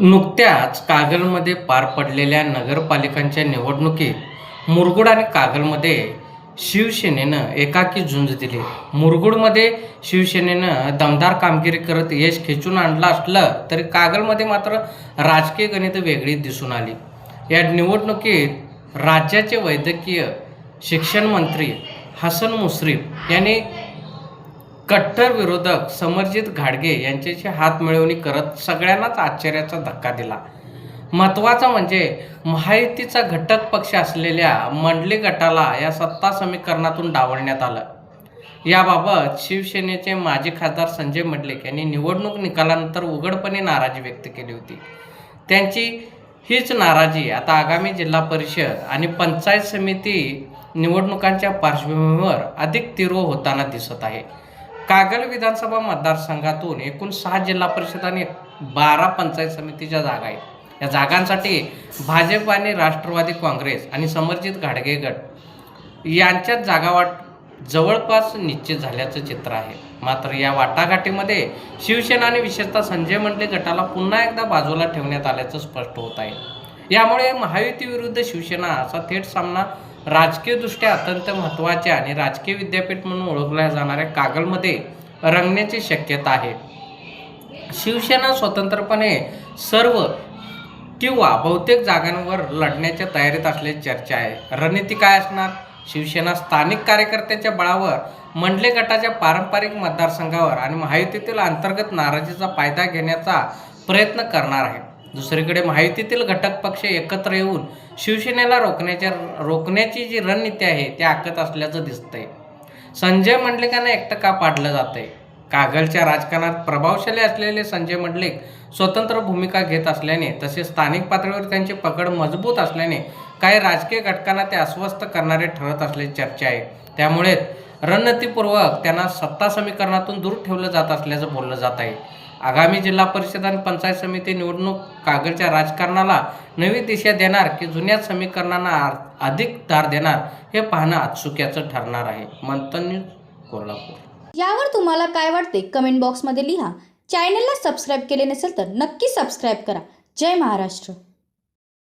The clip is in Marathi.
नुकत्याच कागलमध्ये पार पडलेल्या नगरपालिकांच्या निवडणुकीत मुरगुड आणि कागलमध्ये शिवसेनेनं एकाकी झुंज दिली. मुरगुडमध्ये शिवसेनेनं दमदार कामगिरी करत यश खेचून आणलं असलं तरी कागलमध्ये मात्र राजकीय गणित वेगळी दिसून आली. या निवडणुकीत राज्याचे वैद्यकीय शिक्षण मंत्री हसन मुश्रीफ यांनी कट्टर विरोधक समरजित घाडगे यांच्याशी हात मिळवणी करत सगळ्यांनाच आश्चर्याचा धक्का दिला. महत्त्वाचा म्हणजे महायुतीचा घटक पक्ष असलेल्या मंडली गटाला या सत्ता समीकरणातून डावलण्यात आलं. याबाबत शिवसेनेचे माजी खासदार संजय मंडलिक यांनी निवडणूक निकालानंतर उघडपणे नाराजी व्यक्त केली होती. त्यांची हीच नाराजी आता आगामी जिल्हा परिषद आणि पंचायत समिती निवडणुकांच्या पार्श्वभूमीवर अधिक तीव्र होताना दिसत आहे. कागल विधानसभा मतदारसंघातून एकूण सहा जिल्हा परिषद आणि बारा पंचायत समितीच्या जागा आहेत. या जागांसाठी भाजप आणि राष्ट्रवादी काँग्रेस आणि समर्जित घाडगे गट यांच्यात जागावाट जवळपास निश्चित झाल्याचं चित्र आहे. मात्र या वाटाघाटीमध्ये शिवसेना आणि विशेषतः संजय मंडले गटाला पुन्हा एकदा बाजूला ठेवण्यात आल्याचं स्पष्ट होत आहे. यामुळे महायुती विरुद्ध शिवसेना असा थेट सामना राजकीयदृष्ट्या अत्यंत महत्त्वाच्या आणि राजकीय विद्यापीठ म्हणून ओळखल्या जाणाऱ्या कागलमध्ये रंगण्याची शक्यता आहे. शिवसेना स्वतंत्रपणे सर्व किंवा बहुतेक जागांवर लढण्याच्या तयारीत असल्याची चर्चा आहे. रणनीती काय असणार? शिवसेना स्थानिक कार्यकर्त्यांच्या बळावर मंडले गटाच्या पारंपरिक मतदारसंघावर आणि महायुतीतील अंतर्गत नाराजीचा फायदा घेण्याचा प्रयत्न करणार आहे. दुसरीकडे महायुतीतील घटक पक्ष एकत्र येऊन शिवसेनेला रोखण्याच्या रोखण्याची जी रणनीती आहे ती आखत असल्याचं दिसतंय. संजय मंडलिकांना एकटं का पाडलं जातंय? कागलच्या राजकारणात प्रभावशाली असलेले संजय मंडलिक स्वतंत्र भूमिका घेत असल्याने तसेच स्थानिक पातळीवर त्यांची पकड मजबूत असल्याने काही राजकीय घटकांना ते अस्वस्थ करणारे ठरत असल्याची चर्चा आहे. त्यामुळे रणनीतीपूर्वक त्यांना सत्ता समीकरणातून दूर ठेवलं जात असल्याचं बोललं जात आहे. आगामी जिल्हा परिषद आणि पंचायत समिती निवडणूक कागलच्या राजकारणाला नवी दिशा देणार की जुन्या समीकरणांना अधिक धार देणार हे पाहणं आत्सुक्याचं ठरणार आहे. मंथन न्यूज कोल्हापूर. यावर तुम्हाला काय वाटते? कमेंट बॉक्समध्ये लिहा. चॅनलला सबस्क्राईब केले नसेल तर नक्की सबस्क्राईब करा. जय महाराष्ट्र.